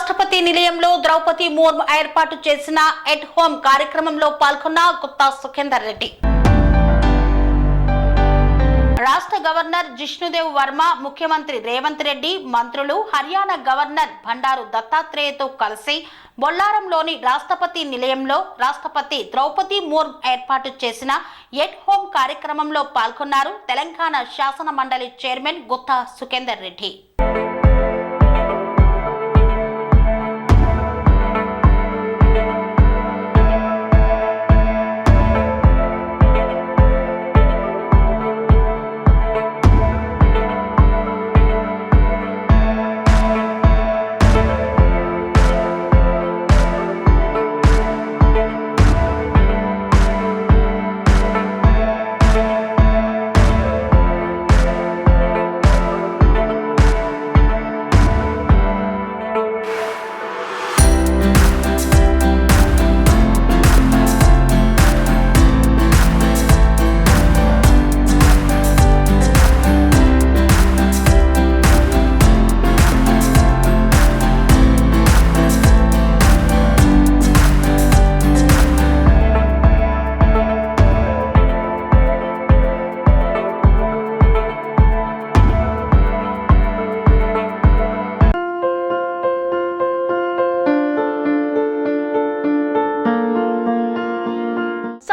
రాష్ట్రపతి నిలయంలో ద్రౌపది ముర్ము ఏర్పాటు చేసిన ఎట్ హోమ్ కార్యక్రమంలో పాల్గొన్న గుత్తా సుఖేందర్ రెడ్డి. రాష్ట్ర గవర్నర్ జిష్ణుదేవ్ వర్మ ముఖ్యమంత్రి రేవంత్ రెడ్డి మంత్రులు హర్యానా గవర్నర్ భండారు దత్తాత్రేయతో కలిసి బొల్లారంలోని రాష్ట్రపతి నిలయంలో రాష్ట్రపతి ద్రౌపది ముర్ము ఏర్పాటు చేసిన ఎట్ హోమ్ కార్యక్రమంలో పాల్గొన్నారు తెలంగాణ శాసన మండలి చైర్మన్ గుత్తా సుఖేందర్ రెడ్డి.